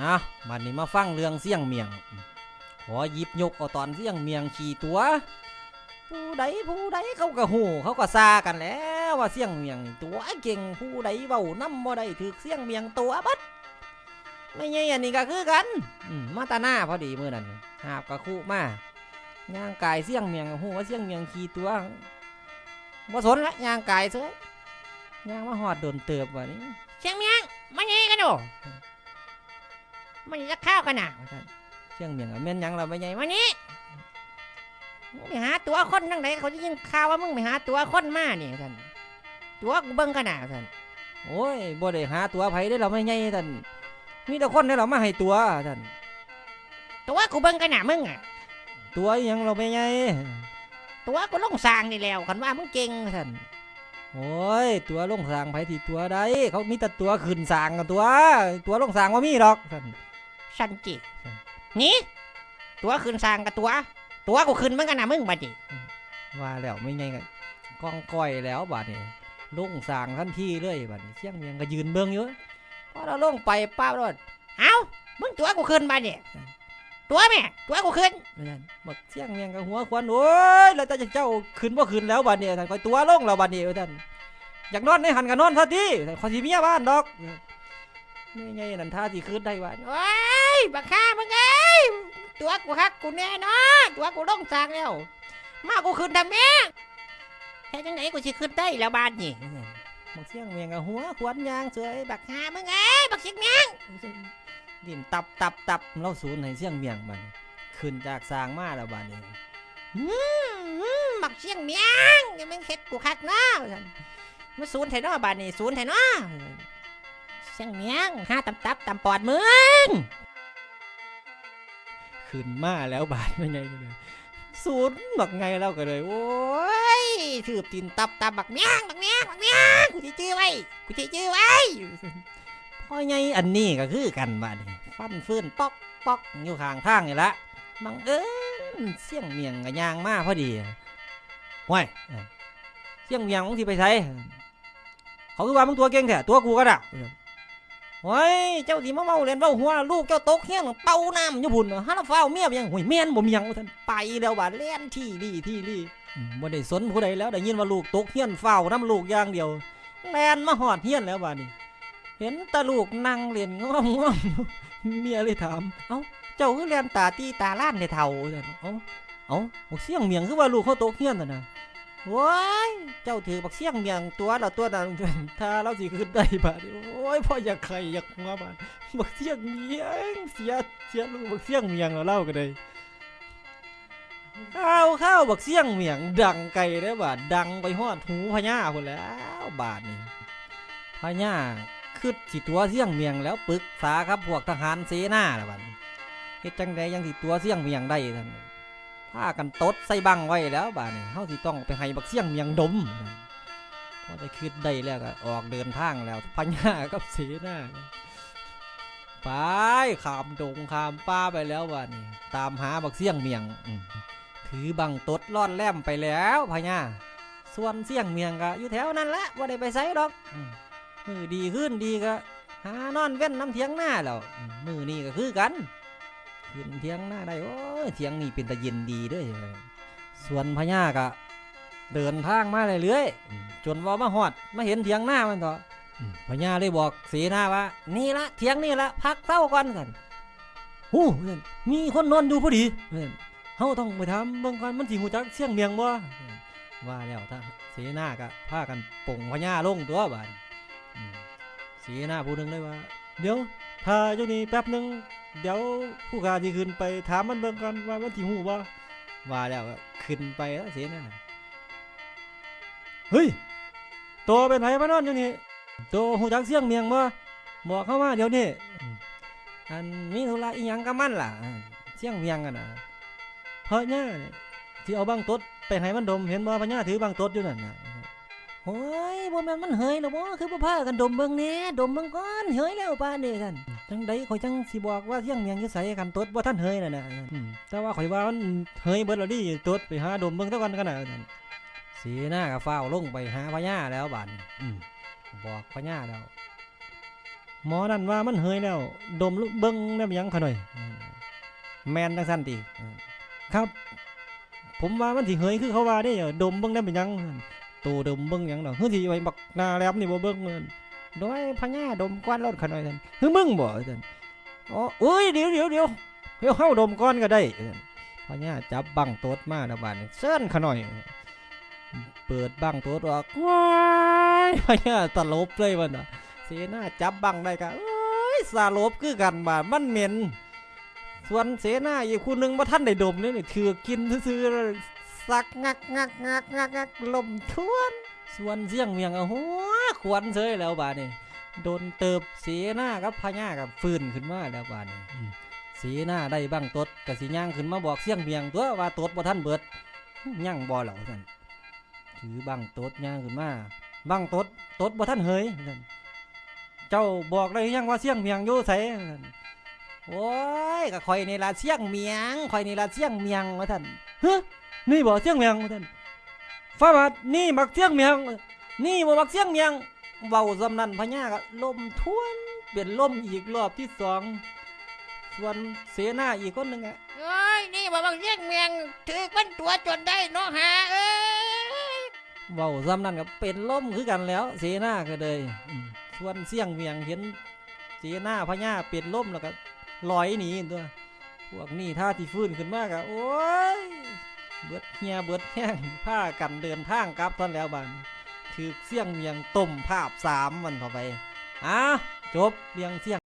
อะบัดนี้มาฟังเรื่องเสี่ยงเมียง ขอหยิบยกเอาตอนเสี่ยงเมียงขี่ตัว ผู้ใดผู้ใดเขาก็หูเขาก็ซากันแล้วว่าเสี่ยงเมียง ตัวเก่งผู้ใดเว้านำบ่ได้ถึกเสี่ยงเมียงตัวบัดไม่ใช่อันนี้ก็คือกันมาตาหน้าพอดีมือนั้นหาบกะคู่มาย่างกายเสี่ยงเมียงก็ฮู้ว่าเสี่ยงเมียงขี่ตัวบ่สนละย่างกายเซ้ยย่างมาฮอดโดนเติบว่านี่เชียงเมียงมาเย่กันดู มันจะข้าวกันน่ะว่าซั่นเสี่ยงเมียงก็แม่นหยังล่ะไม่ใหญ่วันนี้มึงไปหาตัวคนทั้งไหนเขาจะยินข่าวว่ามึงไปหาตัวคนมาเนี่ยท่านตัวกูเบิ่งกันน่ะท่านโอ้ยบ่ได้หาตัวไผได้เราไม่ใหญ่ท่านมีแต่คนได้เรามาให้ตัวท่านตัวกูเบิ่งกันน่ะมึงอะตัวอิหยังเราไม่ใหญ่ตัวกูลงสร้างนี่แล้วคันว่ามึงเก่งท่านโอ้ย ตัวลงสร้างไผที่ตัวใดเขามีแต่ตัวขึ้นสร้างกันตัว ตัวลงสร้างว่ามีดอกท่าน สันจินี่ตัวขึ้นสร้างกับตัว ตัวกูขึ้นเหมือนกันน่ะมึงบัดนี้ว่าแล้วไม่ใหญ่กันกองก้อยแล้วบาดนี้ลงสร้างทันทีเลยบาดนี้เสียงเมียงก็ยืนเบิ่งอยู่พอเราลงไปป้าบรถเอ้ามึงตัวกูขึ้นบัดนี้ตัวแม่ตัวกูขึ้นไม่ใช่บักเสียงเมียงกับหัวควันโอ้ยแล้วแต่เจ้าขึ้นบ่ขึ้นแล้วบาดนี้ท่านคอยตัวลงแล้วบาดนี้ท่านอยากนอนในหันก็นอนซะทีท่านขอสิเมียบ้านดอก ไม่ใหญ่นั่นท่าสิขึ้นได้ว่าโอ้ยบักข้ามึงเอ้ยตัวกูฮักกูแน่เนอนตัวกูลงสร้างแล้ว มากูขึ้นทำแม่แค่จังไหนกูสิขึ้นได้แล้วบาดนี่บักเสียงเมียงกับหัวควันยางเสยบักหามึงเอ้ยบักชิกเมียงดินตับตับตับเราสูญให้เสียงเมียงมันขึ้นจากสร้างมาแล้วบาดนี้อืมอืมบักเชียงเมียงอยังมึงเฮ็ดกูคักเนาะมาศูนย์ไถเนาะบาดนี้ศูนย์ไถเนาะเชียงเมียงหาตำตับตำปอดมึงขึ้นมาแล้วบาดไม่ไงเลยสูญบักไงเราก็เลยโอ้โอ้ยถือตีนตับตับบักเมียงบักเมียงบักเมียงกูสิจื้อไว้กูสิจื้อไว้พ่อไงอันนี้ก็คือกันบาดนี้ฟันฟื้นปอกปอกอยู่ข้างทางนี่ละบังเอิญเสียงเมียงกับยางมาพอดีห้วยเอ้ยเสียงเมียงมึงที่ไปใช้เขาคือว่ามึงตัวเก่งแท้ตัวกูก็ด่ะ โอ้ยเจ้าที่มาเมาเล่นเบ้าหัวลูกเจ้าตกเฮี้ยงเป่าน้ำอยู่พุ่นฮะแล้วฟ้าเมียไปยังห่ยเมียนบ่มียงท่านไปแล้วบาเล่นที่รี่ที่รี่อืมบ่ได้สนผู้ใดแล้วได้ยินว่าลูกตกเฮี้ยนฟ้าน้ำลูกอย่างเดียวแล่นมาหอดเฮี้ยนแล้วบานี้เห็นตาลูกนั่งเล่นง่อมง่อมเมียเลยถามเอ้าเจ้าคือเรียนตาตีตาล้านในเท่าซั่นเอ้าเอ้าเสียงเมียงคือว่าลูกเขาตกเฮียนน่ะนะ ว้ายเจ้าถือบักเสียงเมียงตัวเราตัวนั้นถ้าเราสิขึ้นได้บาดนี้โอ้ยพ่ออยากใครอยากหัวบาดบักเสียงเมียงเสียเสียลูกบักเสียงเมียงเราเล่ากันเลยข้าวข้าวบักเสียงเมียง ดังไกลได้อบาดดังไปฮอดหูพญาคนแล้วบาดนี่พญาคือสิตัวเสี่ยงเมียงแล้วปรึกษาครับพวกทหารเสนาละบัดนี้เฮ็ดจังใดยังสิตัวเสี่ยงเมียงได้ท่าน พากันตดใส่บังไว้แล้วบานี้เฮาสิต้องไปให้บักเสี่ยงเมียงดมพอได้คิดได้แล้วก็ออกเดินทางแล้วพญากับเสนาไปขามดงขามป่าไปแล้วบานี้ตามหาบักเสี่ยงเมียงถือบังตดลอนแล่มไปแล้วพญาส่วนเสี่ยงเมียงก็อยู่แถวนั้นแหละบ่าได้ไปไสดอกอืมมือดีขึ้นดีก็หานอนเว้นน้ำเทียงหน้าแล้วมมือนี่ก็คือกัน ขึ้นเทียงหน้าได้โอ้ยเทียงนี่เป็นตะเย็นดีเด้วยส่วนพญาก็เดินทางมาเรื่อยๆอืมจนว่ามาหอดมาเห็นเทียงหน้ามันต่ออืมพญาเลยบอกเสนาว่า นี่ละเทียงนี่ละพักเศร้าก่อนกันหูเพิ่นมีคนนอนอยู่พอดีเพิ่นเฮาต้องไปทำเบิ่งก่อนมันสิหูจักเสียงเมียงบ่เพิ่นว่าแล้วถ้าเสนาก็พากันปลงพญาลงตัวบาดอืมสีหน้าผู้หนึ่งเลยว่า เดี๋ยวถ้าอยู่นี่แป๊บหนึ่ง เดี๋ยวผู้ข้าที่ขึ้นไปถามมันเบิ่งกันว่ามันที่หูว่าว่าแล้วก็ขึ้นไปแล้วเสียหน้าเฮ้ยตัวเป็นไผมานอนอยู่นี่ตัวหูจักเสียงเมียงบ่บอกเข้ามาเดี๋ยวนี้อืมอันมีธุระอีหยังกับมันล่ะอ่าเสียงเมียงกันนะเพราะเนี่ยที่เอาบังตดไปให้มันดมเห็นบ่พญาถือบังตดอยู่นั่นน่ะโอ้ยบ่แม่นมันเหยหรอกบ่คือบ่พากันดมเบิ่งแหน่ดมเบิ่งก่อนเหยแล้วปานนี้ท่าน จังไดข่อยจังสิบอกว่าเที่ยงเมียงอยู่ไสกันตดบ่ทันเหยน่ะนะอืมแต่ว่าข่อยว่ามันเหยเบิดแล้วดิตดไปหาดมเบิ่งซะก่อนกันน่ะท่านสีหน้าก็ฟ้าวลงไปหาพญาแล้วบาดนี้อืมบอกพญาแล้ว หมอนั่นว่ามันเฮยแล้ว ดมเบิ้งแนบหยังเขาหน่อยอืมแมนจังซั่นติอืมครับ ผมว่ามันสิเฮยคือเขาว่าได้เหรอดมเบิ้งได้เป็นหยังตูดมเบิ้งหยังดอกเฮ้ยสิไว้บักหนาแลบนี่บ่เบิ้งเอิ้น โดยพญาดมก้อนรถขาน่อยซั่นเฮ้ยมึงบ่ซั่นอ๋อเอ้ยเดี๋ยวเดี๋ยวเดี๋ยวเดี๋ยวเฮาดมก้อนก็ได้พญาจับบังโต๊ดมาแล้วบาดนี้เซิ้นขาน่อย เปิดบังโต๊ดออกว้ายพญาตลบเลยมันน่ะเสนาจับบังได้กะเอ้ยสาลบคือกันบาดมันเหม็น ส่วนเสนาอีกคู่หนึงว่าท่านได้ดมนี่นี่ถือกินซื่อสักงักงักงักงักงักลมทวน ส่วนเสี่ยงเมียงอะหั วขวนเซยแล้วบาดนี่โดนเติบเสนากับพญากับฟื้นขึ้นมาแล้วบาดนี่อืมเสนาได้บังตดกะสิย่างขึ้นมาบอกเสียงเมียงตัวว่าตดบ่ท่านเบิดย่างบ่เหล่าซั่นถือบังตดย่างขึ้นมาบังตดตดบ่ท่านเฮยซั่นเจ้าบอกได้ยังว่าเสียงเมียงอยู่ไสโอ้ยก็ข่อยในล่ะเสียงเมียงข่อยในล่ะเสียงเมียงว่าท่านเฮ้นี่บ่เสียงเมียงว่าท่านฟ้าบาดนี่มักเสียงเมียง นี่บ่มักเสียงเมียงเว้าซำนั้นพญาก็ลมทวนเป็นลมอีกรอบที่สองส่วนเสนาอีกคนหนึงอะโอ้ยนี่บ่บักเสียงเมียงถือมันตัวจนได้เนาะหาเอ้ยเว้าซ้ำนั้นก็เป็นลมคือกันแล้ว เสนาก็เลยอืมส่วนเสียงเมียงเห็นเสนาพญาเป็นลมแล้วก็ลอยหนีตัวพวกนี้ท่าที่ฟื้นขึ้นมากอะโอ้ยเบิดเฮียเบิดแห้งผ้ากันเดินทางกลับท่านแล้วบาน ถือเสี่ยงเมียงต้มภาพสามวันต่อไปอะจบเรียงเสี่ยง